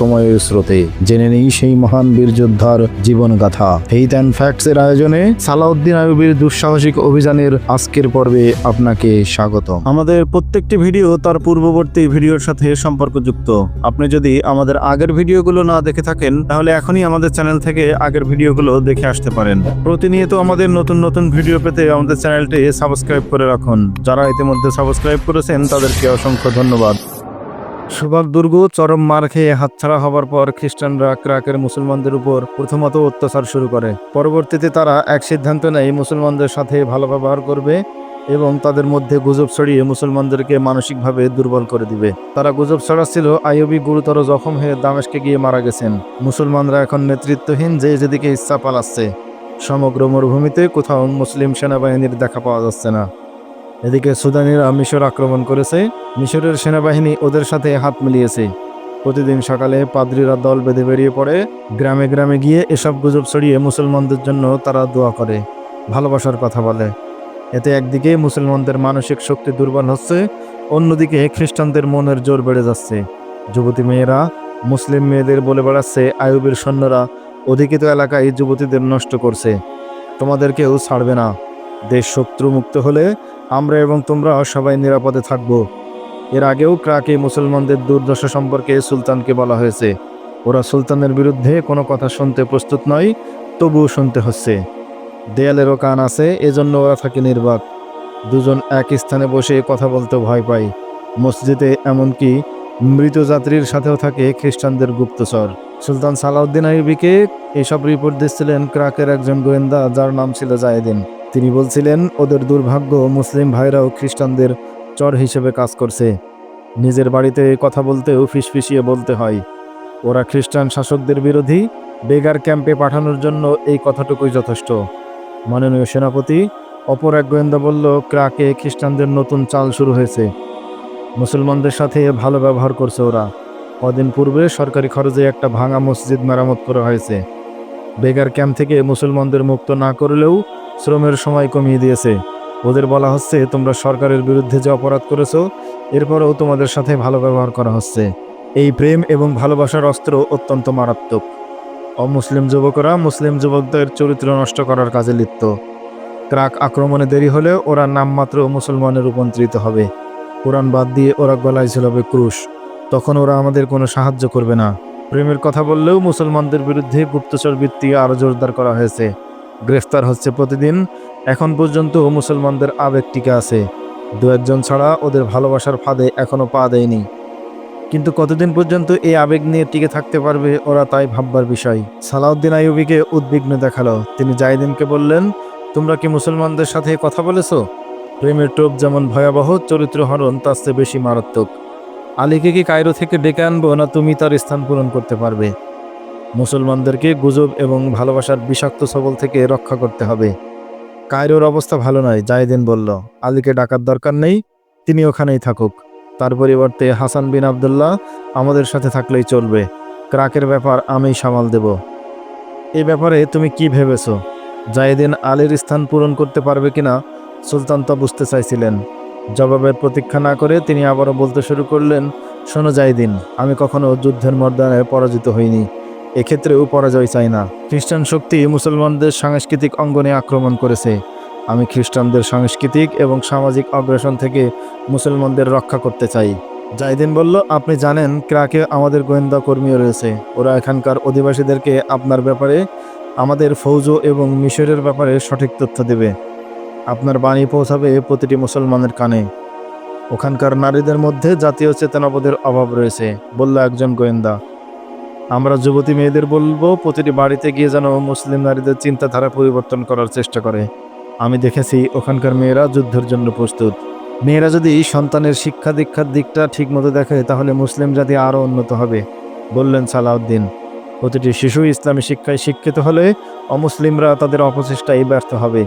সময়ের স্রোতে। জেনে নেই সেই মহান বীর যোদ্ধার জীবন গাথা ফেইথ অ্যান্ড ফ্যাক্টস এর আয়োজনে সালাউদ্দিন আইয়ুবীর দুঃসাহসিক অভিযানের আজকের পর্বে আপনাকে স্বাগত আমাদের প্রত্যেকটি ভিডিও তার পূর্ববর্তী ভিডিওর সাথে সম্পর্কযুক্ত। আপনি যদি আমাদের আগের ভিডিওগুলো না দেখে থাকেন, তাহলে এখনই আমাদের চ্যানেল থেকে আগের ভিডিওগুলো দেখে আসতে পারেন। প্রতিনিয়ত আমাদের নতুন নতুন ভিডিও পেতে আমাদের চ্যানেলটি সাবস্ক্রাইব করে রাখুন। যারা ইতিমধ্যে সাবস্ক্রাইব করেছেন, তাদেরকে অসংখ্য ধন্যবাদ। সুভাগ দুর্গ চরম মার খেয়ে হাতছাড়া হবার পর খ্রিস্টানরা ক্রাকের মুসলমানদের উপর প্রথমত অত্যাচার শুরু করে। পরবর্তীতে তারা এক সিদ্ধান্ত নেয় মুসলমানদের সাথে ভালো ব্যবহার করবে এবং তাদের মধ্যে গুজব ছড়িয়ে মুসলমানদেরকে মানসিকভাবে দুর্বল করে দিবে। তারা গুজব ছড়াচ্ছিল আইয়ুবী গুরুতর জখম হয়ে দামেশকে গিয়ে মারা গেছেন। মুসলমানরা এখন নেতৃত্বহীন যে যেদিকে ইচ্ছা পালাচ্ছে। সমগ্র মরুভূমিতে কোথাও মুসলিম সেনাবাহিনীর দেখা পাওয়া যাচ্ছে না। এদিকে সুদানিরা মিশর আক্রমণ করেছে। মিশরের সেনাবাহিনী ওদের সাথে হাত মিলিয়েছে। প্রতিদিন সকালে পাদ্রীরা দল বেঁধে বেরিয়ে পড়ে। গ্রামে গ্রামে গিয়ে এসব গুজব ছড়িয়ে মুসলমানদের জন্য তারা দোয়া করে। ভালোবাসার কথা বলে। এতে একদিকে মুসলমানদের মানসিক শক্তি দুর্বল হচ্ছে, অন্যদিকে খ্রিস্টানদের মনের জোর বেড়ে যাচ্ছে। যুবতী মেয়েরা, মুসলিম মেয়েদের বলে বেড়াচ্ছে আয়ুবের সৈন্যরা অধিকৃত এলাকায় যুবতীদের নষ্ট করছে। তোমাদেরকেও ছাড়বে না। দেশ শত্রু মুক্ত হলে আমরা এবং তোমরা সবাই নিরাপদে থাকব। এর আগেও ক্রাকে মুসলমানদের দুর্দশা সম্পর্কে সুলতানকে বলা হয়েছে। ওরা সুলতানের বিরুদ্ধে কোনো কথা শুনতে প্রস্তুত নয়, তবুও শুনতে হচ্ছে। দেয়ালেরও কান আছে, এজন্য ওরা থাকে নির্বাক। দুজন এক স্থানে বসে কথা বলতে ভয় পায়। মসজিদে এমনকি মৃত যাত্রীর সাথেও থাকে খ্রিস্টানদের গুপ্তচর। সুলতান সালাউদ্দিন আইবিকে এসব রিপোর্ট দিচ্ছিলেন ক্রাকের একজন গোয়েন্দা, যার নাম ছিল জায়েদিন। তিনি বলছিলেন, ওদের দুর্ভাগ্য মুসলিম ভাইরাও খ্রিস্টানদের চর হিসেবে কাজ করছে। নিজের বাড়িতে কথা বলতেও ফিসফিসিয়ে বলতে হয়। ওরা খ্রিস্টান শাসকদের বিরোধী, বেগার ক্যাম্পে পাঠানোর জন্য এই কথাটুকুই যথেষ্ট। মাননীয় সেনাপতি অপর এক গোয়েন্দা বলল, ক্রাকে খ্রিস্টানদের নতুন চাল শুরু হয়েছে। মুসলমানদের সাথে ভালো ব্যবহার করছে ওরা। কদিন পূর্বে সরকারি খরচে একটা ভাঙা মসজিদ মেরামত করা হয়েছে। বেগার ক্যাম্প থেকে মুসলমানদের মুক্ত না করলেও শ্রমের সময় কমিয়ে দিয়েছে। ওদের বলা হচ্ছে, তোমরা সরকারের বিরুদ্ধে যে অপরাধ করেছ, এরপরেও তোমাদের সাথে ভালো ব্যবহার করা হচ্ছে। এই প্রেম এবং ভালোবাসার অস্ত্র অত্যন্ত মারাত্মক। অমুসলিম যুবকরা মুসলিম যুবকদের চরিত্র নষ্ট করার কাজে লিপ্ত। ক্রাক আক্রমণে দেরি হলে ওরা নামমাত্র মুসলমানের রূপান্তরিত হবে। কোরআন বাদ দিয়ে ওরা গলায় ঝুলাবে ক্রুশ। তখন ওরা আমাদের কোনো সাহায্য করবে না। প্রেমের কথা বললেও মুসলমানদের বিরুদ্ধে গুপ্তচর বৃত্তি আরও জোরদার করা হয়েছে। গ্রেফতার হচ্ছে প্রতিদিন। এখন পর্যন্ত মুসলমানদের আবেগ টিকে আছে। দু একজন ছাড়া ওদের ভালোবাসার ফাঁদে এখনও পা দেয়নি। কিন্তু কতদিন পর্যন্ত এই আবেগ নিয়ে টিকে থাকতে পারবে ওরা তাই ভাববার বিষয়। সালাউদ্দিন আইয়ুবিকে উদ্বিগ্ন দেখাল। তিনি জাহিদিনকে বললেন, তোমরা কি মুসলমানদের সাথে কথা বলেছ? প্রেমের টোপ যেমন ভয়াবহ, চরিত্র হরণ তার চেয়ে বেশি মারাত্মক। আলীকে কি কায়রো থেকে ডেকে আনব না তুমি তার স্থান পূরণ করতে পারবে? মুসলমানদেরকে গুজব এবং ভালোবাসার বিষাক্ত সবল থেকে রক্ষা করতে হবে। কায়রোর অবস্থা ভালো নয় জাহিদিন বলল। আলীকে ডাকার দরকার নেই, তিনি ওখানেই থাকুক। তার পরিবর্তে হাসান বিন আবদুল্লাহ আমাদের সাথে থাকলেই চলবে। ক্রাকের ব্যাপার আমি সামাল দেব। এই ব্যাপারে তুমি কি ভেবেছো? জাহিদিন আলীর স্থান পূরণ করতে পারবে কিনা? সুলতান তা বুঝতে চাইছিলেন। জবাবের প্রতীক্ষা না করে তিনি আবারও বলতে শুরু করলেন, শোনো দিন আমি কখনো যুদ্ধের মর্দানে পরাজিত হইনি। এক্ষেত্রেও পরাজয় চাই না। খ্রিস্টান শক্তি মুসলমানদের সাংস্কৃতিক অঙ্গনে আক্রমণ করেছে। আমি খ্রিস্টানদের সাংস্কৃতিক এবং সামাজিক অগ্রাসন থেকে মুসলমানদের রক্ষা করতে চাই। জাইদিন বলল, আপনি জানেন, ক্রাকে আমাদের গোয়েন্দা কর্মীও রয়েছে। ওরা এখানকার অধিবাসীদেরকে আপনার ব্যাপারে, আমাদের ফৌজ এবং মিশরের ব্যাপারে সঠিক তথ্য দেবে। আপনার বাণী পৌঁছাবে প্রতিটি মুসলমানের কানে। ওখানকার নারীদের মধ্যে জাতীয় চেতনাবোধের অভাব রয়েছে, বলল একজন গোয়েন্দা। আমরা যুবতী মেয়েদের বলব, প্রতিটি বাড়িতে গিয়ে যেন মুসলিম নারীদের চিন্তাধারা পরিবর্তন করার চেষ্টা করে। আমি দেখেছি ওখানকার মেয়েরা যুদ্ধের জন্য প্রস্তুত। মেয়েরা যদি সন্তানের শিক্ষা দীক্ষার দিকটা ঠিকমতো দেখে, তাহলে মুসলিম জাতি আরও উন্নত হবে, বললেন সালাউদ্দিন। প্রতিটি শিশু ইসলামী শিক্ষায় শিক্ষিত হলে অমুসলিমরা তাদের অপচেষ্টায় ব্যর্থ হবে।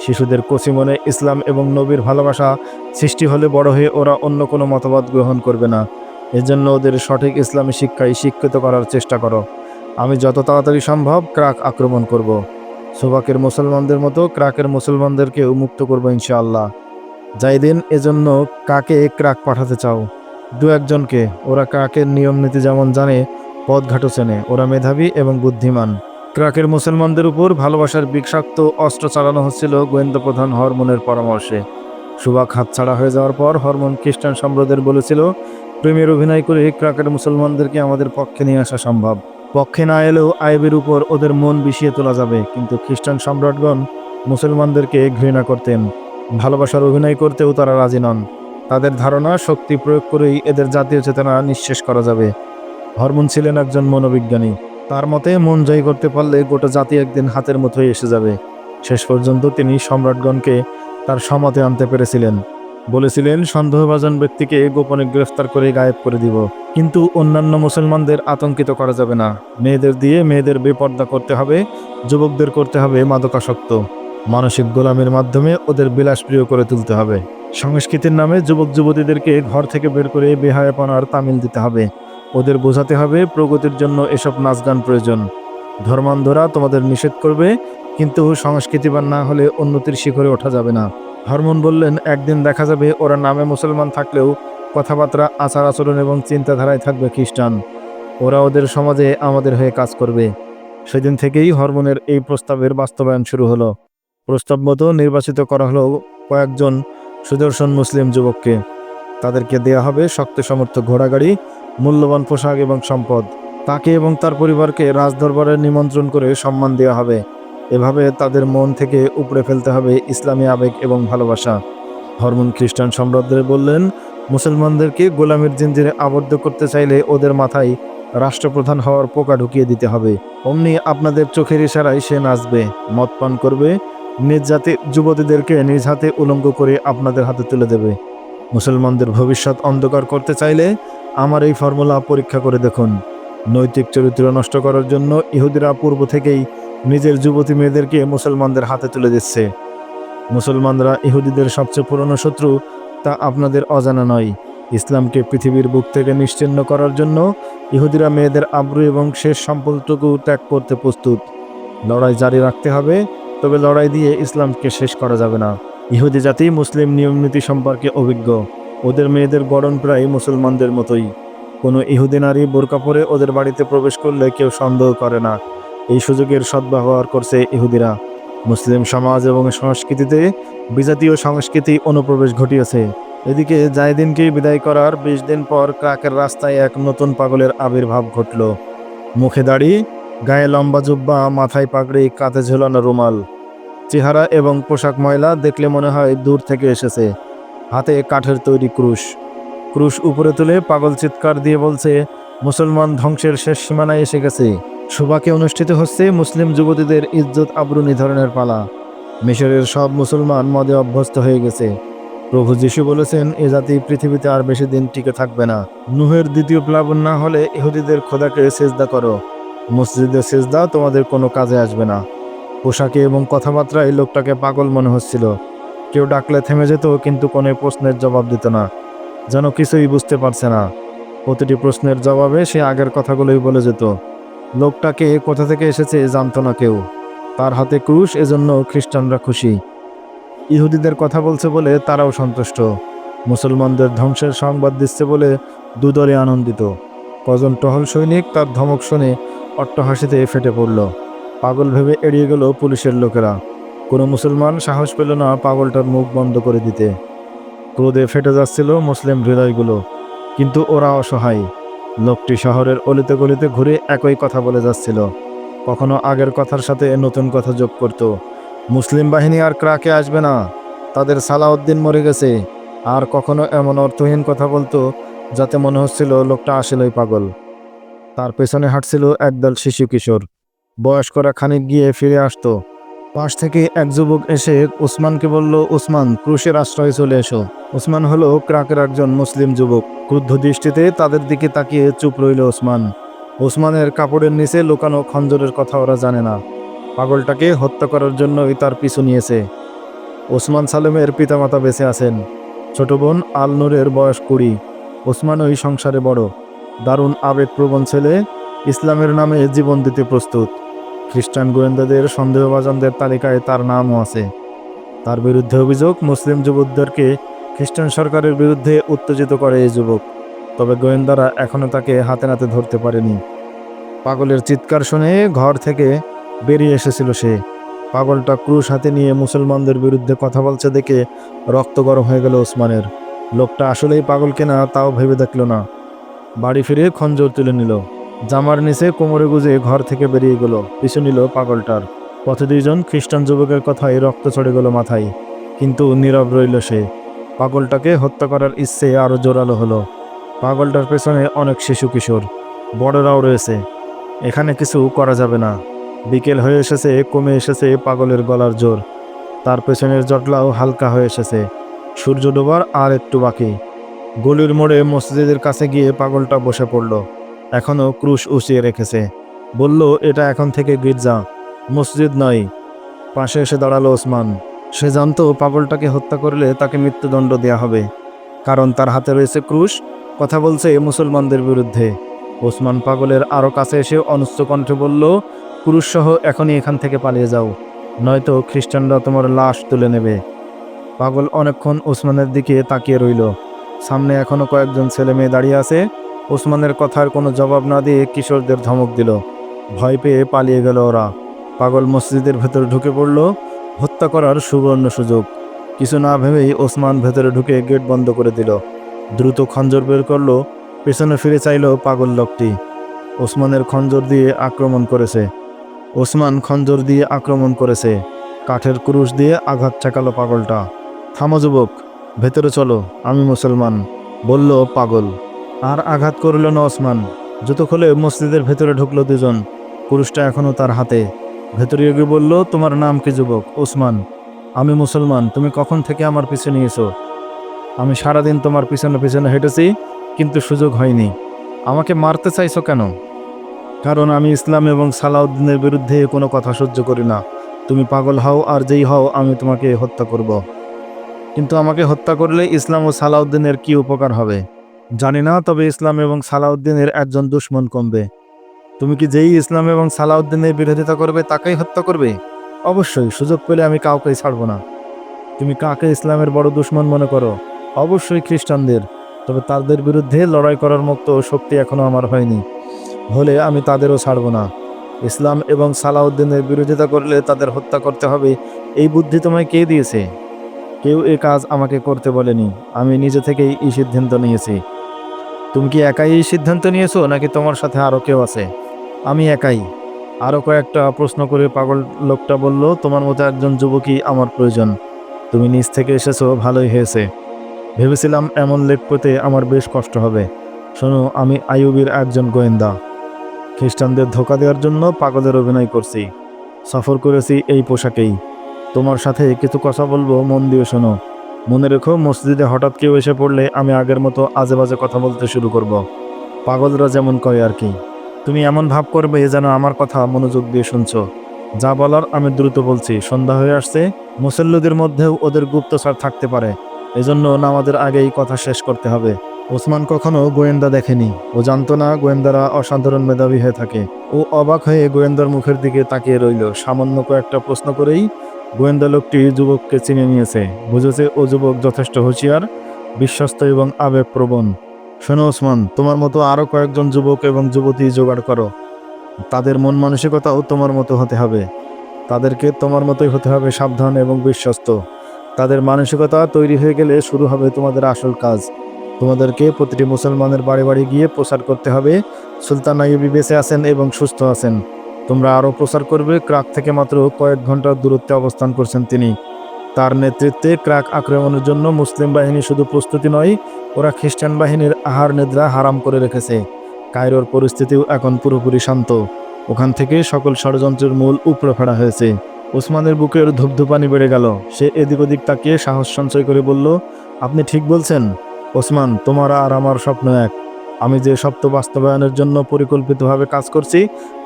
শিশুদের কচি মনে ইসলাম এবং নবীর ভালোবাসা সৃষ্টি হলে বড় হয়ে ওরা অন্য কোনো মতবাদ গ্রহণ করবে না। এজন্য ওদের সঠিক ইসলামী শিক্ষায় শিক্ষিত করার চেষ্টা করো। আমি যত তাড়াতাড়ি সম্ভব ক্রাক আক্রমণ করব। সোবাকের মুসলমানদের মতো ক্রাকের মুসলমানদেরকে মুক্ত করব ইনশাআল্লাহ। জাইদিন এজন্য কাকে ক্রাক পাঠাতে চাও? দু একজনকে। ওরা ক্রাকের নিয়ম নীতি যেমন জানে, পথঘাটও চেনে। ওরা মেধাবী এবং বুদ্ধিমান। ক্রাকের মুসলমানদের উপর ভালোবাসার বিষাক্ত অস্ত্র চালানো হচ্ছিল গোয়েন্দা প্রধান হরমোনের পরামর্শে। সুবাক হাতছাড়া হয়ে যাওয়ার পর হরমোন খ্রিস্টান সম্প্রদায়ের বলেছিল, প্রেমের অভিনয় করে ক্রাকের মুসলমানদেরকে আমাদের পক্ষে নিয়ে আসা সম্ভব। পক্ষে না এলেও আইবের উপর ওদের মন বিষিয়ে তোলা যাবে। কিন্তু খ্রিস্টান সম্রাটগণ মুসলমানদেরকে ঘৃণা করতেন। ভালোবাসার অভিনয় করতেও তারা রাজি নন। তাদের ধারণা, শক্তি প্রয়োগ করেই এদের জাতীয় চেতনা নিঃশেষ করা যাবে। হরমোন ছিলেন একজন মনোবিজ্ঞানী। তার মতে মন জয় করতে পারলে গোটা জাতি একদিন হাতের মুঠোয় এসে যাবে। শেষ পর্যন্ত তিনি সম্রাটগণকে তার সমতে আনতে পেরেছিলেন। বলেছিলেন, সন্দেহভাজন ব্যক্তিকে গোপনে গ্রেফতার করে গায়েব করে দিব। কিন্তু অন্যান্য মুসলমানদের আতঙ্কিত করা যাবে না। মেয়েদের দিয়ে মেয়েদের বেপর্দা করতে হবে, যুবকদের করতে হবে মাদকাসক্ত। মানসিক গোলামের মাধ্যমে ওদের বিলাসপ্রিয় করে তুলতে হবে। সংস্কৃতির নামে যুবক যুবতীদেরকে ঘর থেকে বের করে বেহায়াপনার তামিল দিতে হবে। ওদের বোঝাতে হবে প্রগতির জন্য এসব নাচ গান প্রয়োজন। ধর্মান্ধরা তোমাদের নিষেধ করবে, কিন্তু সংস্কৃতিবান না হলে উন্নতির শিখরে ওঠা যাবে না। হরমোন বললেন, একদিন দেখা যাবে ওরা নামে মুসলমান থাকলেও কথাবার্তা, আচার আচরণ এবং চিন্তাধারায় থাকবে খ্রিস্টান। ওরা ওদের সমাজে আমাদের হয়ে কাজ করবে। সেদিন থেকেই হরমোনের এই প্রস্তাবের বাস্তবায়ন শুরু হলো। প্রস্তাব মতো নির্বাচিত করা হলো কয়েকজন সুদর্শন মুসলিম যুবককে। তাদেরকে দেয়া হবে শক্ত সমর্থ ঘোড়াগাড়ি মূল্যবান পোশাক এবং সম্পদ। তাকে এবং তার পরিবারকে রাজদরবারে নিমন্ত্রণ করে সম্মান দেওয়া হবে। এভাবে তাদের মন থেকে উপড়ে ফেলতে হবে ইসলামী আবেগ এবং ভালোবাসা। হরমোন খ্রিস্টান সম্রাটদের বললেন, মুসলমানদেরকে গোলামের জিঞ্জিরে আবদ্ধ করতে চাইলে ওদের মাথায় রাষ্ট্রপ্রধান হওয়ার পোকা ঢুকিয়ে দিতে হবে। অমনি আপনাদের চোখের ইশারায় সে নাচবে, মদ পান করবে, নিজ জাতি যুবতীদেরকে নিজ হাতে উলঙ্গ করে আপনাদের হাতে তুলে দেবে। মুসলমানদের ভবিষ্যৎ অন্ধকার করতে চাইলে আমার এই ফর্মুলা পরীক্ষা করে দেখুন। নৈতিক চরিত্র নষ্ট করার জন্য ইহুদিরা পূর্ব থেকেই নিজের যুবতী মেয়েদেরকে মুসলমানদের হাতে তুলে দিচ্ছে। মুসলমানরা ইহুদিদের সবচেয়ে পুরনো শত্রু, তা আপনাদের অজানা নয়। ইসলামকে পৃথিবীর বুক থেকে নিশ্চিন্ন করার জন্য ইহুদিরা মেয়েদের আব্রু এবং শেষ সম্পদটুকু ত্যাগ করতে প্রস্তুত। লড়াই জারি রাখতে হবে, তবে লড়াই দিয়ে ইসলামকে শেষ করা যাবে না। ইহুদি জাতি মুসলিম নিয়মনীতি সম্পর্কে অভিজ্ঞ। ওদের মেয়েদের গড়ন প্রায় মুসলমানদের মতোই। কোনো ইহুদি নারী বোরকা পরে ওদের বাড়িতে প্রবেশ করলে কেউ সন্দেহ করে না। এই সুযোগের সদ্ব্যবহার করছে ইহুদিরা। মুসলিম সমাজ এবং সংস্কৃতিতে বিজাতীয় সংস্কৃতি অনুপ্রবেশ ঘটিয়েছে। এদিকে জায়দিনকে বিদায় করার বিশ দিন পর ক্রাকের রাস্তায় এক নতুন পাগলের আবির্ভাব ঘটল। মুখে দাড়ি, গায়ে লম্বা জুব্বা, মাথায় পাগড়ি, কাঁধে ঝোলানো রুমাল। চেহারা এবং পোশাক ময়লা দেখলে মনে হয় দূর থেকে এসেছে। হাতে কাঠের তৈরি ক্রুশ। ক্রুশ উপরে তুলে পাগল চিৎকার দিয়ে বলছে, মুসলমান ধ্বংসের শেষ সীমানায় এসে গেছে। শোভাকে অনুষ্ঠিত হচ্ছে মুসলিম যুবতীদের ইজ্জত আবরু নিধরণের পালা। মিশরের সব মুসলমান মদে অভ্যস্ত হয়ে গেছে। প্রভু যিশু বলেছেন, এ জাতি পৃথিবীতে আর বেশি দিন টিকে থাকবে না। নুহের দ্বিতীয় প্লাবন না হলে ইহুদিদের খোদাকে সেজদা করো। মসজিদে সেজদা তোমাদের কোনো কাজে আসবে না। পোশাকে এবং কথাবার্তায় লোকটাকে পাগল মনে হচ্ছিল। কেউ ডাকলে থেমে যেত, কিন্তু কোনো প্রশ্নের জবাব দিত না। যেন কিছুই বুঝতে পারছে না। প্রতিটি প্রশ্নের জবাবে সে আগের কথাগুলোই বলে যেত। লোকটাকে কোথা থেকে এসেছে জানত না কেউ। তার হাতে ক্রুশ, এজন্য খ্রিস্টানরা খুশি। ইহুদিদের কথা বলছে বলে তারাও সন্তুষ্ট। মুসলমানদের ধ্বংসের সংবাদ দিচ্ছে বলে দুদলে আনন্দিত। কজন টহল সৈনিক তার ধমক শুনে অট্টহাসিতে ফেটে পড়ল। পাগল ভেবে এড়িয়ে গেল পুলিশের লোকেরা। কোনো মুসলমান সাহস পেল না পাগলটার মুখ বন্ধ করে দিতে। ক্রোধে ফেটে যাচ্ছিল মুসলিম হৃদয়গুলো, কিন্তু ওরা অসহায়। লোকটি শহরের অলিতে গলিতে ঘুরে একই কথা বলে যাচ্ছিল। কখনো আগের কথার সাথে নতুন কথা যোগ করত। মুসলিম বাহিনী আর ক্রাকে আসবে না, তাদের সালাউদ্দিন মরে গেছে। আর কখনো এমন অর্থহীন কথা বলতো যাতে মনে হচ্ছিল লোকটা আসলেই পাগল। তার পেছনে হাঁটছিল একদল শিশু কিশোর। বয়স্করা খানিক গিয়ে ফিরে আসতো। পাশ থেকে এক যুবক এসে উসমানকে বলল উসমান ক্রুশের আশ্রয়ে চলে এসো। উসমান হলো ক্রাকের একজন মুসলিম যুবক। ক্রুদ্ধ দৃষ্টিতে তাদের দিকে তাকিয়ে চুপ রইল ওসমান। ওসমানের কাপড়ের নিচে লুকানো খঞ্জরের কথা ওরা জানে না। পাগলটাকে হত্যা করার জন্যই তার পিছু নিয়েছে। ওসমান সালেমের পিতামাতা বেঁচে আছেন। ছোট বোন আল নূরের বয়স কুড়ি। ওসমান ওই সংসারে বড়। দারুণ আবেগপ্রবণ ছেলে। ইসলামের নামে জীবন দিতে প্রস্তুত। খ্রিস্টান গোয়েন্দাদের সন্দেহভাজনদের তালিকায় তার নামও আছে। তার বিরুদ্ধে অভিযোগ, মুসলিম যুবকদেরকে খ্রিস্টান সরকারের বিরুদ্ধে উত্তেজিত করে এই যুবক। তবে গোয়েন্দারা এখনও তাকে হাতে নাতে ধরতে পারেনি। পাগলের চিৎকার শুনে ঘর থেকে বেরিয়ে এসেছিল সে। পাগলটা ক্রুশ হাতে নিয়ে মুসলমানদের বিরুদ্ধে কথা বলছে দেখে রক্ত গরম হয়ে গেল ওসমানের। লোকটা আসলেই পাগল কেনা তাও ভেবে দেখল না। বাড়ি ফিরে খঞ্জর তুলে নিল। জামার নিচে কোমরে গুজে ঘর থেকে বেরিয়ে গেল, পিছু নিল পাগলটার। পথে দুইজন খ্রিস্টান যুবকের কথায় রক্ত চড়ে গেল মাথায়, কিন্তু নীরব রইল সে। পাগলটাকে হত্যা করার ইচ্ছে আরও জোরালো হলো। পাগলটার পেছনে অনেক শিশু কিশোর, বড়রাও রয়েছে। এখানে কিছু করা যাবে না। বিকেল হয়ে এসেছে, কমে এসেছে পাগলের গলার জোর। তার পেছনের জটলাও হালকা হয়ে এসেছে। সূর্য ডোবার আর একটু বাকি। গলির মোড়ে মসজিদের কাছে গিয়ে পাগলটা বসে পড়ল। এখনও ক্রুশ উঁচিয়ে রেখেছে। বলল, এটা এখন থেকে গির্জা, মসজিদ নয়। পাশে এসে দাঁড়াল ওসমান। সে জানতো পাগলটাকে হত্যা করলে তাকে মৃত্যুদণ্ড দেয়া হবে, কারণ তার হাতে রয়েছে ক্রুশ, কথা বলছে মুসলমানদের বিরুদ্ধে। ওসমান পাগলের আরও কাছে এসে অনুচ্চ কণ্ঠে বলল, ক্রুশসহ এখনই এখান থেকে পালিয়ে যাও, নয়তো খ্রিস্টানরা তোমার লাশ তুলে নেবে। পাগল অনেকক্ষণ ওসমানের দিকে তাকিয়ে রইল। সামনে এখনও কয়েকজন ছেলে মেয়ে দাঁড়িয়ে আছে ওসমানের কথার কোনো জবাব না দিয়ে কিশোরদের ধমক দিল। ভয় পেয়ে পালিয়ে গেল ওরা। পাগল মসজিদের ভেতর ঢুকে পড়ল। হত্যা করার সুবর্ণ সুযোগ। কিছু না ভেবেই ওসমান ভেতরে ঢুকে গেট বন্ধ করে দিল। দ্রুত খঞ্জর বের করল। পেছনে ফিরে চাইল পাগল লোকটি। ওসমানের খঞ্জর দিয়ে আক্রমণ করেছে। ওসমান খঞ্জর দিয়ে আক্রমণ করেছে। কাঠের কুরুশ দিয়ে আঘাত ঠেকালো পাগলটা। থামো যুবক, ভেতরে চলো, আমি মুসলমান, বলল পাগল। আর আঘাত করল না ওসমান। জুতো খুলে মসজিদের ভেতরে ঢুকলো দুজন। কুরুশটা এখনও তার হাতে। ভেতরে এগিয়ে বলল, তোমার নাম কি, যুবক? ওসমান, আমি মুসলমান। তুমি কখন থেকে আমার পিছনে নিয়েছো আমি সারাদিন তোমার পিছনে পিছনে হেঁটেছি, কিন্তু সুযোগ হয়নি। আমাকে মারতে চাইছো কেন? কারণ আমি ইসলাম এবং সালাউদ্দিনের বিরুদ্ধে কোনো কথা সহ্য করি না। তুমি পাগল হও, আর যেই হও, আমি তোমাকে হত্যা করব। কিন্তু আমাকে হত্যা করলে ইসলাম ও সালাউদ্দিনের কি উপকার হবে? জানি না, তবে ইসলাম এবং সালাউদ্দিনের একজন দুশ্মন কমবে। তুমি কি যেই ইসলাম এবং সালাউদ্দিনের বিরোধিতা করবে, তাকেই হত্যা করবে? অবশ্যই, সুযোগ পেলে আমি কাউকেই ছাড়বো না। তুমি কাকে ইসলামের বড় দুশ্মন মনে করো? অবশ্যই খ্রিস্টানদের। তবে তাদের বিরুদ্ধে লড়াই করার মতো শক্তি এখনও আমার হয়নি। হলে আমি তাদেরও ছাড়ব না। ইসলাম এবং সালাউদ্দিনের বিরোধিতা করলে তাদের হত্যা করতে হবে, এই বুদ্ধি তোমায় কে দিয়েছে? কেউ এ কাজ আমাকে করতে বলেনি। আমি নিজে থেকেই এই সিদ্ধান্ত নিয়েছি। তুমি কি একাই এই সিদ্ধান্ত নিয়েছো, নাকি তোমার সাথে আরও কেউ আছে? আমি একাই। আরও কয়েকটা প্রশ্ন করে পাগল লোকটা বলল, তোমার মতো একজন যুবকই আমার প্রয়োজন। তুমি নিজ থেকে এসেছ, ভালোই হয়েছে। ভেবেছিলাম এমন লেখ পেতে আমার বেশ কষ্ট হবে। শোনো, আমি আইয়ুবের একজন গোয়েন্দা। খ্রিস্টানদের ধোকা দেওয়ার জন্য পাগলের অভিনয় করছি। সফর করেছি এই পোশাকেই। তোমার সাথে কিছু কথা বলব, মন দিয়ে শোনো। মনে রেখো, মসজিদে হঠাৎ কেউ এসে পড়লে আমি আগের মতো আজে বাজে কথা বলতে শুরু করব। পাগলরা যেমন কয় আর কি। তুমি এমন ভাব করবে যেন আমার কথা মনোযোগ দিয়ে শুনছ। যা বলার আমি দ্রুত বলছি। সন্ধ্যা হয়ে আসছে। মুসল্লিদের মধ্যেও ওদের গুপ্তচর থাকতে পারে। এজন্য নামাজের আগেই কথা শেষ করতে হবে। ওসমান কখনো গোয়েন্দা দেখেনি। ও জানতো না গোয়েন্দারা অসাধারণ মেধাবী হয়ে থাকে। ও অবাক হয়ে গোয়েন্দার মুখের দিকে তাকিয়ে রইল। সামান্য কয়েকটা প্রশ্ন করেই গোয়েন্দা লোকটি যুবককে চিনে নিয়েছে। বুঝেছে ও যুবক যথেষ্ট হুঁশিয়ার, বিশ্বস্ত এবং আবেগপ্রবণ। শোনো ওসমান, তোমার মতো আরও কয়েকজন যুবক এবং যুবতী জোগাড় করো। তাদের মন মানসিকতাও তোমার মতো হতে হবে। তাদেরকে তোমার মতোই হতে হবে সাবধান এবং বিশ্বস্ত। তাদের মানসিকতা তৈরি হয়ে গেলে শুরু হবে তোমাদের আসল কাজ। তোমাদেরকে প্রতিটি মুসলমানের বাড়ি বাড়ি গিয়ে প্রচার করতে হবে। সুলতান আইয়ুবি বেঁচে আছেন এবং সুস্থ আছেন। তোমরা আরও প্রচার করবে। ক্রাক থেকে মাত্র কয়েক ঘণ্টার দূরত্বে অবস্থান করছেন তিনি। তার নেতৃত্বে ক্রাক আক্রমণের জন্য মুসলিম বাহিনী শুধু প্রস্তুতি নয়, ওরা খ্রিস্টান বাহিনীর আহার নিদ্রা হারাম করে রেখেছে। কায়রোর পরিস্থিতিও এখন পুরোপুরি শান্ত। ওখান থেকে সকল ষড়যন্ত্রের মূল উপড়ে ফেলা হয়েছে। ওসমানের বুকের ধূপধুপানি বেড়ে গেল। সে এদিক ওদিক তাকিয়ে সাহস সঞ্চয় করে বলল, আপনি ঠিক বলছেন। ওসমান, তোমার আর আমার স্বপ্ন এক। আমি যে সপ্ত বাস্তবায়নের জন্য পরিকল্পিতভাবে কাজ করছি,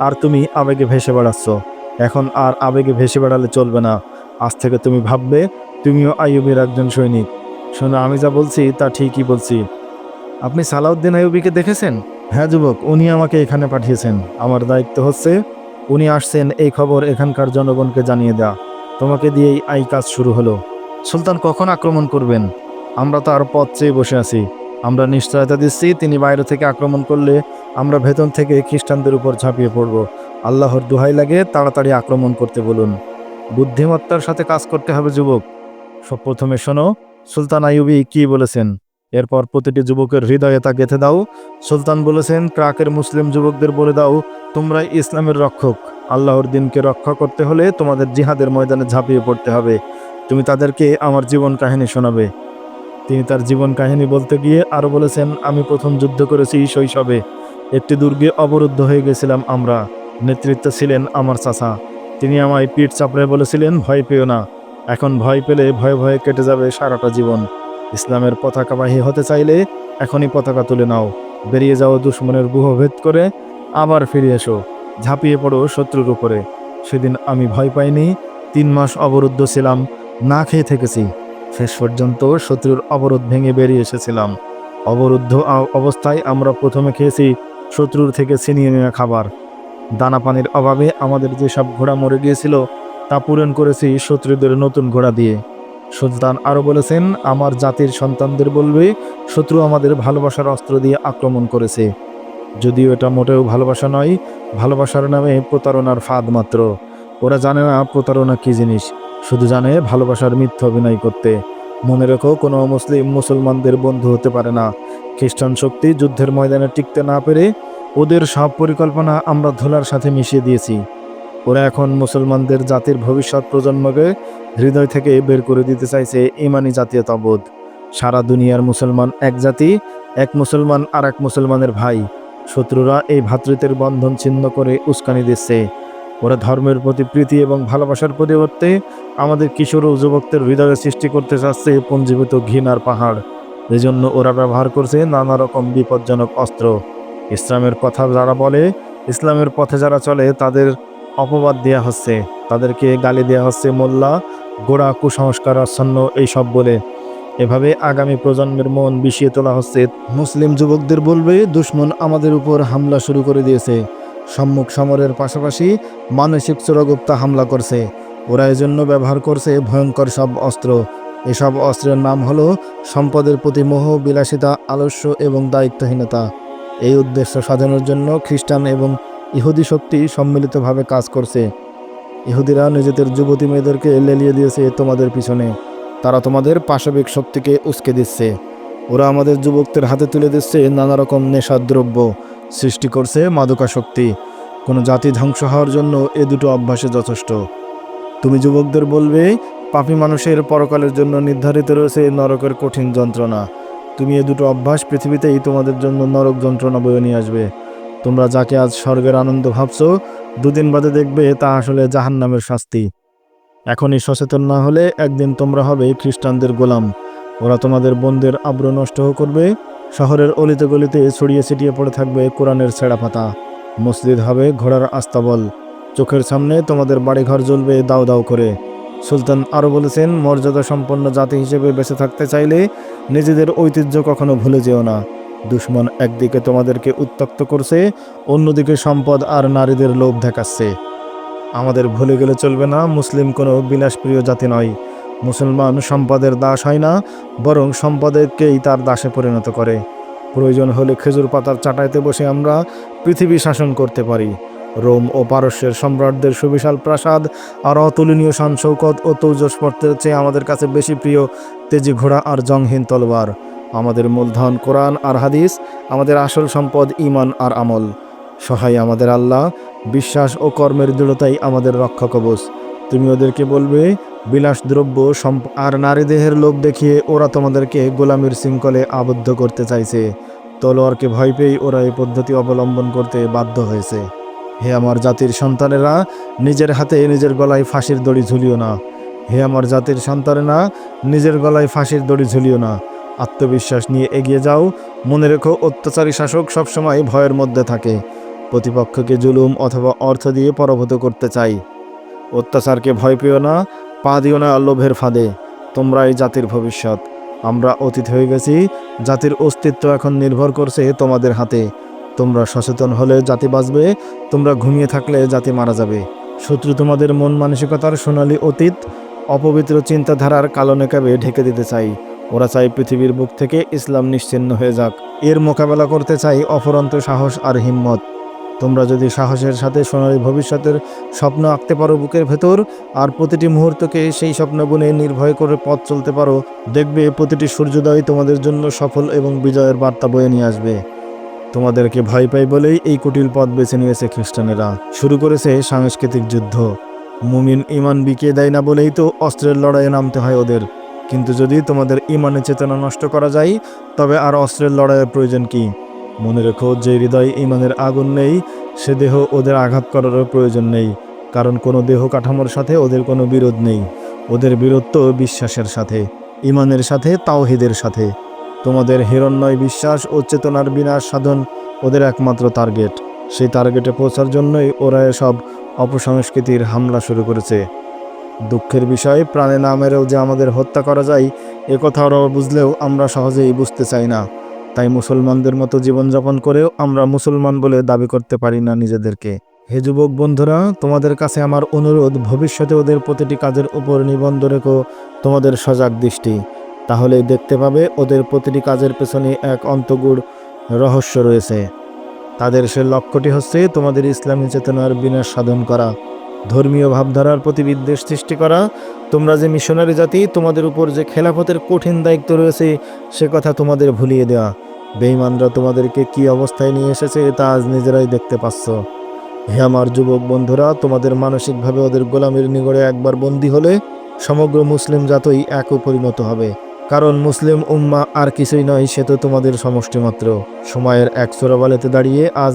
আর তুমি আবেগে ভেসে বেড়াচ্ছ। এখন আর আবেগে ভেসে বেড়ালে চলবে না। আজ থেকে তুমি ভাববে, তুমিও আইয়ুবের একজন সৈনিক। শোনো, আমি যা বলছি, তা ঠিকই বলছি। আপনি সালাউদ্দিন আইয়ুবিকে দেখেছেন? হ্যাঁ যুবক, উনি আমাকে এখানে পাঠিয়েছেন। আমার দায়িত্ব হচ্ছে, উনি আসছেন, এই খবর এখানকার জনগণকে জানিয়ে দেওয়া তোমাকে দিয়েই আই কাজ শুরু হলো। সুলতান কখন আক্রমণ করবেন? আমরা তো আর পথ চেয়ে বসে আছি। আমরা নিশ্চয়তা দিচ্ছি, তিনি বাইরে থেকে আক্রমণ করলে আমরা ভেতর থেকে খ্রিস্টানদের উপর ঝাঁপিয়ে পড়ব। আল্লাহর দোহাই লাগে, তাড়াতাড়ি আক্রমণ করতে বলুন। বুদ্ধিমত্তার সাথে কাজ করতে হবে, যুবক। সব প্রথমে শোনো, সুলতান আইয়ুবি কি বলেছেন? এরপর প্রতিটি যুবকের হৃদয়ে তা গেঁথে দাও। সুলতান বলেছেন ট্রাকের মুসলিম যুবকদের বলে দাও, তোমরা ইসলামের রক্ষক। আল্লাহর দিনকে রক্ষা করতে হলে তোমাদের জিহাদের ময়দানে ঝাঁপিয়ে পড়তে হবে। তুমি তাদেরকে আমার জীবন কাহিনী শোনাবে। তিনি তার জীবন কাহিনী বলতে গিয়ে আরও বলেছেন, আমি প্রথম যুদ্ধ করেছি শৈশবে। একটি দুর্গে অবরুদ্ধ হয়ে গেছিলাম আমরা। নেতৃত্ব ছিলেন আমার চাচা। তিনি আমায় পিঠ চাপড়ে বলেছিলেন, ভয় পেও না। এখন ভয় পেলে ভয়ে ভয়ে কেটে যাবে সারাটা জীবন। ইসলামের পতাকাবাহী হতে চাইলে এখনই পতাকা তুলে নাও। বেরিয়ে যাও দুশ্মনের ভেদ করে, আবার ফিরে এসো। ঝাঁপিয়ে পড়ো শত্রুর উপরে। সেদিন আমি ভয় পাইনি। তিন মাস অবরুদ্ধ ছিলাম। না খেয়ে থেকেছি। শেষ পর্যন্ত শত্রুর অবরোধ ভেঙে বেরিয়ে এসেছিলাম। অবরুদ্ধ অবস্থায় আমরা প্রথমে খেয়েছি শত্রুর থেকে ছিনিয়ে নেওয়া খাবার। দানা পানির অভাবে আমাদের যেসব ঘোড়া মরে গিয়েছিল, তা পূরণ করেছি শত্রুদের নতুন ঘোড়া দিয়ে। সুলতান আরও বলেছেন, আমার জাতির সন্তানদের বলবে, শত্রু আমাদের ভালোবাসার অস্ত্র দিয়ে আক্রমণ করেছে। যদিও এটা মোটেও ভালোবাসা নয়, ভালোবাসার নামে প্রতারণার ফাঁদ মাত্র। ওরা জানে না প্রতারণা কী জিনিস। শুধু জানে ভালোবাসার মিথ্যা অভিনয় করতে। মনে রেখো, কোনো মুসলিম মুসলমানদের বন্ধু হতে পারে না। খ্রিস্টান শক্তি যুদ্ধের ময়দানে টিকতে না পেরে ওদের সব পরিকল্পনা আমরা ধোলার সাথে মিশিয়ে দিয়েছি। ওরা এখন মুসলমানদের জাতির ভবিষ্যৎ প্রজন্মকে হৃদয় থেকে বের করে দিতে চাইছে ইমানি জাতীয় জাতীয়তাবোধ। সারা দুনিয়ার মুসলমান এক জাতি, এক মুসলমান আর এক মুসলমানের ভাই। শত্রুরা এই ভ্রাতৃত্বের বন্ধন ছিন্ন করে উস্কানি দিচ্ছে। ওরা ধর্মের প্রতি প্রীতি এবং ভালোবাসার পরিবর্তে আমাদের কিশোর ও যুবকদের হৃদয়ে সৃষ্টি করতে চাচ্ছে পঞ্জীভূত ঘৃণার পাহাড়। এজন্য ওরা ব্যবহার করছে নানা রকম বিপজ্জনক অস্ত্র। ইসলামের কথা যারা বলে, ইসলামের পথে যারা চলে, তাদের অপবাদ দেওয়া হচ্ছে। তাদেরকে গালি দেওয়া হচ্ছে মোল্লা, গোড়া কুসংস্কার আচ্ছন্ন এইসব বলে। এভাবে আগামী প্রজন্মের মন বিষিয়ে তোলা হচ্ছে। মুসলিম যুবকদের বলবে, দুশ্মন আমাদের উপর হামলা শুরু করে দিয়েছে। সম্মুখ সমরের পাশাপাশি মানসিক চোরাগুপ্তা হামলা করছে। ওরা এজন্য ব্যবহার করছে ভয়ঙ্কর সব অস্ত্র। এসব অস্ত্রের নাম হলো সম্পদের প্রতি মোহ, বিলাসিতা, আলস্য এবং দায়িত্বহীনতা। এই উদ্দেশ্য সাধনের জন্য খ্রিস্টান এবং ইহুদি শক্তি সম্মিলিতভাবে কাজ করছে। ইহুদিরা নিজেদের যুবতী মেয়েদেরকে লেলিয়ে দিয়েছে তোমাদের পিছনে। তারা তোমাদের পাশবিক শক্তিকে উস্কে দিচ্ছে। ওরা আমাদের যুবকদের হাতে তুলে দিচ্ছে নানা রকম নেশার দ্রব্য সৃষ্টি করছে মাদকাশক্তি কোনো জাতি ধ্বংস হওয়ার জন্য এ দুটো অভ্যাসে যথেষ্ট। তুমি যুবকদের বলবে, পাপী মানুষের পরকালের জন্য নির্ধারিত রয়েছে নরকের কঠিন যন্ত্রণা। তুমি এ দুটো অভ্যাস পৃথিবীতেই তোমাদের জন্য নরক যন্ত্রণা বয়ে নিয়ে আসবে। তোমরা যাকে আজ স্বর্গের আনন্দ ভাবছ, দুদিন বাদে দেখবে তা আসলে জাহান্নামের শাস্তি। এখনই সচেতন না হলে একদিন তোমরা হবে খ্রিস্টানদের গোলাম। ওরা তোমাদের বোনদের আব্র নষ্ট করবে শহরের অলিতে গলিতে ছড়িয়ে ছিটিয়ে পড়ে থাকবে কোরআনের ছেঁড়া পাতা। মসজিদ হবে ঘোড়ার আস্তাবল। চোখের সামনে তোমাদের বাড়িঘর জ্বলবে দাও দাও করে। সুলতান আরও বলেছেন, মর্যাদা সম্পন্ন জাতি হিসেবে বেঁচে থাকতে চাইলে নিজেদের ঐতিহ্য কখনো ভুলে যেও না। দুশ্মন একদিকে তোমাদেরকে উত্তক্ত করছে, অন্যদিকে সম্পদ আর নারীদের লোভ দেখাচ্ছে। আমাদের ভুলে গেলে চলবে না, মুসলিম কোনো বিলাসপ্রিয় জাতি নয়। মুসলমান সম্পদের দাস হয় না, বরং সম্পদেরকেই তার দাসে পরিণত করে। প্রয়োজন হলে খেজুর পাতার চাটাইতে বসে আমরা পৃথিবী শাসন করতে পারি। রোম ও পারস্যের সম্রাটদের সুবিশাল প্রাসাদ আর অতুলনীয় শান শৌকত ও তৌজসপত্রের চেয়ে আমাদের কাছে বেশি প্রিয় তেজি ঘোড়া আর জংহীন তলবার আমাদের মূলধন, কোরআন আর হাদিস, আমাদের আসল সম্পদ ইমান আর আমল। সহায় আমাদের আল্লাহ, বিশ্বাস ও কর্মের দৃঢ়তাই আমাদের রক্ষা কবচ। তুমি ওদেরকে বলবে বিলাস দ্রব্য, সম্প, আর নারী দেহের লোভ দেখিয়ে ওরা তোমাদেরকে গোলামির শৃঙ্খলে আবদ্ধ করতে চাইছে। তলোয়ারকে ভয় পেয়েই ওরা এই পদ্ধতি অবলম্বন করতে বাধ্য হয়েছে। হে আমার জাতির সন্তানেরা, নিজের হাতে নিজের গলায় ফাঁসির দড়ি ঝুলিও না। হে আমার জাতির সন্তানেরা, নিজের গলায় ফাঁসির দড়ি ঝুলিও না। আত্মবিশ্বাস নিয়ে এগিয়ে যাও। মনে রেখো, অত্যাচারী শাসক সবসময় ভয়ের মধ্যে থাকে। প্রতিপক্ষকে জুলুম অথবা অর্থ দিয়ে পরাভূত করতে চাই। অত্যাচারকে ভয় পেও না। পা দিও না লোভের ফাঁদে। তোমরা এই জাতির ভবিষ্যৎ। আমরা অতীত হয়ে গেছি, জাতির অস্তিত্ব এখন নির্ভর করছে তোমাদের হাতে। তোমরা সচেতন হলে জাতি বাঁচবে, তোমরা ঘুমিয়ে থাকলে জাতি মারা যাবে। শত্রু তোমাদের মন মানসিকতার সোনালী অতীত, অপবিত্র চিন্তাধারার কালো নেকাবে ঢেকে দিতে চাই। ওরা চাই পৃথিবীর বুক থেকে ইসলাম নিশ্চিন্ন হয়ে যাক। এর মোকাবেলা করতে চাই অফরন্ত সাহস আর হিম্মত। তোমরা যদি সাহসের সাথে সোনালী ভবিষ্যতের স্বপ্ন আঁকতে পারো বুকের ভেতর, আর প্রতিটি মুহূর্তকে সেই স্বপ্ন বুনে নির্ভয় করে পথ চলতে পারো, দেখবে প্রতিটি সূর্যোদয় তোমাদের জন্য সফল এবং বিজয়ের বার্তা বয়ে নিয়ে আসবে। তোমাদেরকে ভয় পাই বলেই এই কুটিল পথ বেছে নিয়েছে খ্রিস্টানেরা। শুরু করেছে সাংস্কৃতিক যুদ্ধ। মুমিন ইমান বিকিয়ে দেয় না বলেই তো অস্ত্রের লড়াইয়ে নামতে হয় ওদের। কিন্তু যদি তোমাদের ইমানের চেতনা নষ্ট করা যায়, তবে আর অস্ত্রের লড়াইয়ের প্রয়োজন কি? মনে রেখো যে হৃদয় ইমানের আগুন নেই, সে দেহ ওদের আঘাত করারও প্রয়োজন নেই, কারণ কোনো দেহ কাঠামোর সাথে ওদের কোনো বিরোধ নেই। ওদের বিরোধ তো বিশ্বাসের সাথে, ইমানের সাথে, তাওহিদের সাথে। তোমাদের হিরণ্ময় বিশ্বাস ও চেতনার বিনাশ সাধন ওদের একমাত্র টার্গেট সেই টার্গেটে পৌঁছার জন্যই ওরা এসব অপসংস্কৃতির হামলা শুরু করেছে। দুঃখের বিষয়, প্রাণে না মেরেও যে আমাদের হত্যা করা যায়, এ কথা ওরা বুঝলেও আমরা সহজেই বুঝতে চাই না। তাই মুসলমানদের মতো জীবনযাপন করেও আমরা মুসলমান বলে দাবি করতে পারি না নিজেদেরকে। হে যুবক বন্ধুরা, তোমাদের কাছে আমার অনুরোধ, ভবিষ্যতে ওদের প্রতিটি কাজের উপর নিবন্ধ রেখো, তোমাদের সজাগ দৃষ্টি। তাহলেই দেখতে পাবে ওদের প্রতিটি কাজের পেছনে এক অন্তগুড় রহস্য রয়েছে। তাদের সে লক্ষ্যটি হচ্ছে তোমাদের ইসলামী চেতনার বিনাশ সাধন করা। ধর্মীয় ভাবধারার প্রতি বিদ্বেষ সৃষ্টি করা। তোমরা যে মিশনারি জাতি, তোমাদের উপর যে খেলাফতের কঠিন দায়িত্ব রয়েছে, সে কথা তোমাদের ভুলিয়ে দেওয়া বেঈমানরা তোমাদেরকে কি অবস্থায় নিয়ে এসেছে, তা আজ নিজেরাই দেখতে পাচ্ছ। হে আমার যুবক বন্ধুরা, তোমাদের মানসিকভাবে ওদের গোলামের নিগড়ে একবার বন্দী হলে সমগ্র মুসলিম জাতই এক পরিণত হবে। কারণ মুসলিম উম্মা আর কিছুই নয়, সে তো তোমাদের সমষ্টি মাত্র। সময়ের এক চোরাবালেতে দাঁড়িয়ে আজ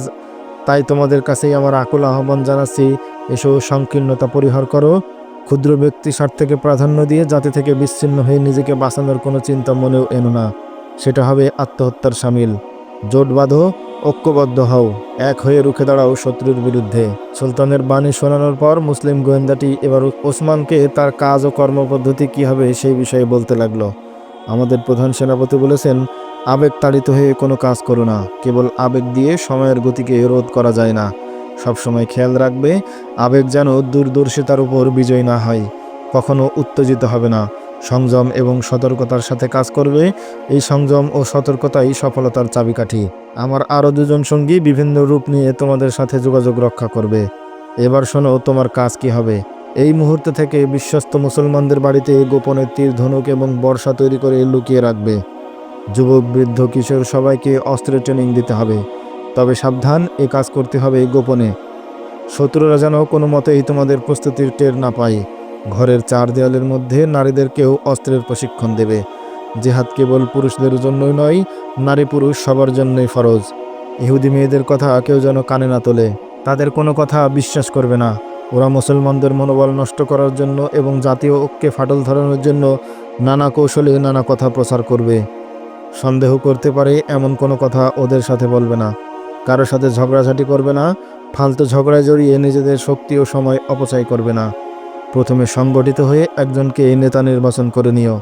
তাই তোমাদের কাছেই আমার আকুল আহ্বান জানাচ্ছি এসব সংকীর্ণতা পরিহার করো। ক্ষুদ্র ব্যক্তি স্বার্থকে প্রাধান্য দিয়ে জাতি থেকে বিচ্ছিন্ন হয়ে নিজেকে বাঁচানোর কোনো চিন্তা মনেও এনো না। সেটা হবে আত্মহত্যার সামিল। জোট বাঁধো, ঐক্যবদ্ধ হও। এক হয়ে রুখে দাঁড়াও শত্রুর বিরুদ্ধে। সুলতানের বাণী শোনানোর পর মুসলিম গোয়েন্দাটি এবার ওসমানকে তার কাজ ও কর্মপদ্ধতি কী হবে সেই বিষয়ে বলতে লাগল। আমাদের প্রধান সেনাপতি বলেছেন, আবেগ তাড়িত হয়ে কোনো কাজ করো না। কেবল আবেগ দিয়ে সময়ের গতিকে রোধ করা যায় না। সবসময় খেয়াল রাখবে, আবেগ যেন দূরদর্শিতার উপর বিজয় না হয়, কখনো উত্তেজিত হবে না। সংযম এবং সতর্কতার সাথে কাজ করবে, এই সংযম ও সতর্কতাই সফলতার চাবিকাঠি। আমার আরও দুজন সঙ্গী বিভিন্ন রূপ নিয়ে তোমাদের সাথে যোগাযোগ রক্ষা করবে। এবার শোনো তোমার কাজ কি হবে। এই মুহূর্ত থেকে বিশ্বস্ত মুসলমানদের বাড়িতে গোপনে তীর, ধনুক এবং বর্ষা তৈরি করে লুকিয়ে রাখবে। যুবক, বৃদ্ধ, কিশোর সবাইকে অস্ত্রের ট্রেনিং দিতে হবে। তবে সাবধান, এ কাজ করতে হবে গোপনে। শত্রুরা যেন কোনো মতেই তোমাদের প্রস্তুতির টের না পায়। ঘরের চার দেয়ালের মধ্যে নারীদেরকেও অস্ত্রের প্রশিক্ষণ দেবে। জেহাদ কেবল পুরুষদের জন্যই নয়, নারী পুরুষ সবার জন্যই ফরজ। ইহুদি মেয়েদের কথা কেউ যেন কানে না তোলে। তাদের কোনো কথা বিশ্বাস করবে না। ওরা মুসলমানদের মনোবল নষ্ট করার জন্য এবং জাতীয় ঐক্যে ফাটল ধরানোর জন্য নানা কৌশলে নানা কথা প্রচার করবে। সন্দেহ করতে পারে এমন কোনো কথা ওদের সাথে বলবে না। কারোর সাথে ঝগড়াঝাটি করবে না, ফালতু ঝগড়ায় জড়িয়ে নিজেদের শক্তি ও সময় অপচয় করবে না। প্রথমে সংগঠিত হয়ে একজনকে এই নেতা নির্বাচন করে নিও।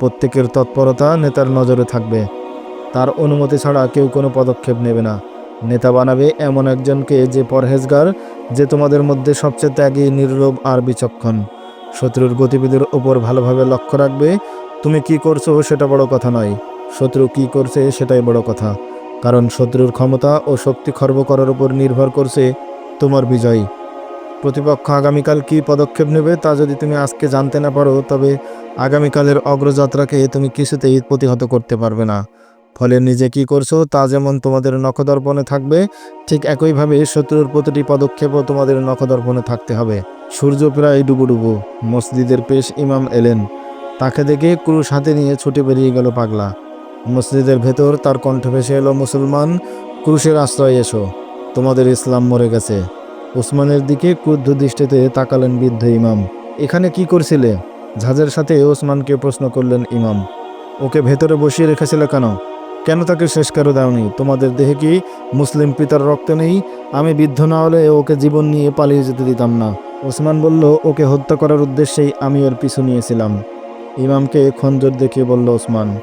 প্রত্যেকের তৎপরতা নেতার নজরে থাকবে। তার অনুমতি ছাড়া কেউ কোনো পদক্ষেপ নেবে না। নেতা বানাবে এমন একজনকে যে পরহেজগার, যে তোমাদের মধ্যে সবচেয়ে ত্যাগী, নির্লোভ আর বিচক্ষণ। শত্রুর গতিবিধির ওপর ভালোভাবে লক্ষ্য রাখবে। তুমি কি করছ সেটা বড় কথা নয়। শত্রু কি করছে সেটাই বড় কথা। কারণ শত্রুর ক্ষমতা ও শক্তি খর্ব করার উপর নির্ভর করছে তোমার বিজয়। প্রতিপক্ষ আগামীকাল কি পদক্ষেপ নেবে তা যদি তুমি আজকে জানতে না পারো, তবে আগামীকালের অগ্রযাত্রাকে তুমি কিছুতেই প্রতিহত করতে পারবে না। ফলে নিজে কি করছ তা যেমন তোমাদের নখদর্পণে থাকবে, ঠিক একইভাবে শত্রুর প্রতিটি পদক্ষেপও তোমাদের নখদর্পণে থাকতে হবে। সূর্য প্রায় ডুবুডুবু, মসজিদের পেশ ইমাম এলেন। তাকে দেখে ক্রুশ হাতে নিয়ে ছুটে বেরিয়ে গেল পাগলা। মসজিদের ভেতর তার কণ্ঠ ভেসে এলো, মুসলমান, ক্রুশের আশ্রয় এসো, তোমাদের ইসলাম মরে গেছে। ওসমানের দিকে ক্রুদ্ধ দৃষ্টিতে তাকালেন বৃদ্ধ ইমাম। এখানে কি করছিলে? ঝাঁজের সাথে ওসমানকে প্রশ্ন করলেন ইমাম। ওকে ভেতরে বসিয়ে রেখেছিলে কেন? কেন তাকে শেষ করে দাওনি? তোমাদের দেহে কি মুসলিম পিতার রক্ত নেই? আমি বৃদ্ধ না হলে ওকে জীবন নিয়ে পালিয়ে যেতে দিতাম না। ওসমান বলল, ওকে হত্যা করার উদ্দেশ্যেই আমি ওর পিছু নিয়েছিলাম। ইমামকে খঞ্জর দেখিয়ে বলল, ওসমান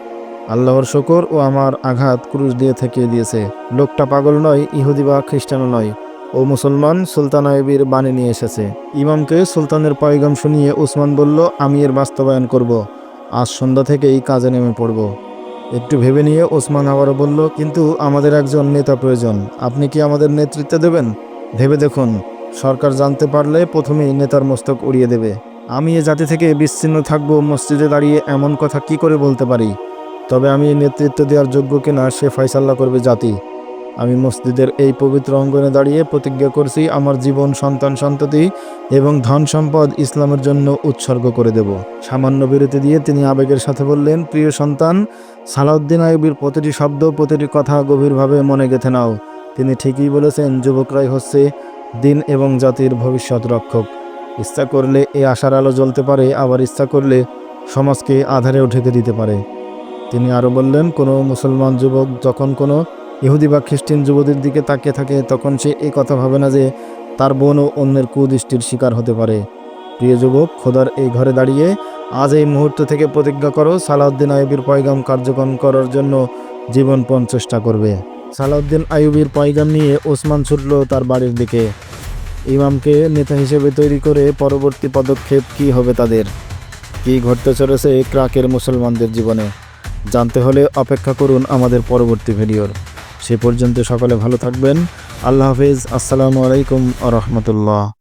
আল্লাহর শকর ও আমার আঘাত ক্রুশ দিয়ে ঠেকিয়ে দিয়েছে। লোকটা পাগল নয়, ইহুদি বা খ্রিস্টানও নয়। ও মুসলমান সুলতান আইবির বাণী নিয়ে এসেছে। ইমামকে সুলতানের পয়গাম শুনিয়ে ওসমান বলল, আমি এর বাস্তবায়ন করব। আজ সন্ধ্যা থেকেই কাজে নেমে পড়ব। একটু ভেবে নিয়ে ওসমান আবারও বলল, কিন্তু আমাদের একজন নেতা প্রয়োজন। আপনি কি আমাদের নেতৃত্ব দেবেন? ভেবে দেখুন, সরকার জানতে পারলে প্রথমেই নেতার মস্তক উড়িয়ে দেবে। আমি এ জাতি থেকে বিচ্ছিন্ন থাকব, মসজিদে দাঁড়িয়ে এমন কথা কি করে বলতে পারি? তবে আমি নেতৃত্ব দেওয়ার যোগ্য কিনা সে ফয়সাল্লা করবে জাতি। আমি মসজিদের এই পবিত্র অঙ্গনে দাঁড়িয়ে প্রতিজ্ঞা করছি আমার জীবন, সন্তান, সন্ততি এবং ধন সম্পদ ইসলামের জন্য উৎসর্গ করে দেব। সামান্য বিরতি দিয়ে তিনি আবেগের সাথে বললেন, প্রিয় সন্তান, সালাউদ্দিন আইবির প্রতিটি শব্দ, প্রতিটি কথা গভীরভাবে মনে গেঁথে নাও। তিনি ঠিকই বলেছেন, যুবকরাই হচ্ছে দিন এবং জাতির ভবিষ্যৎ রক্ষক। ইচ্ছা করলে এই আশার আলো জ্বলতে পারে, আবার ইচ্ছা করলে সমাজকে আধারেও ঢেকে দিতে পারে। তিনি আরও বললেন, কোনো মুসলমান যুবক যখন কোনো ইহুদি বা খ্রিস্টান যুবতীর দিকে তাকিয়ে থাকে, তখন সে এই কথা ভাবে না যে তার বোনও অন্যের কুদৃষ্টির শিকার হতে পারে। প্রিয় যুবক, খোদার এই ঘরে দাঁড়িয়ে আজ এই মুহূর্ত থেকে প্রতিজ্ঞা করো, সালাউদ্দিন আইবির পয়গাম কার্যক্রম করার জন্য জীবনপণ চেষ্টা করবে। সালাউদ্দিন আইবির পয়গাম নিয়ে ওসমান ছুটল তার বাড়ির দিকে। ইমামকে নেতা হিসেবে তৈরি করে পরবর্তী পদক্ষেপ কি হবে তাদের? কি ঘটতে চলেছে ক্রাকের মুসলমানদের জীবনে? জানতে হলে অপেক্ষা করুন আমাদের পরবর্তী ভিডিওর। সে পর্যন্ত সকলে ভালো থাকবেন। আল্লাহ হাফিজ। আসসালামু আলাইকুম আ রহমতুল্লাহ।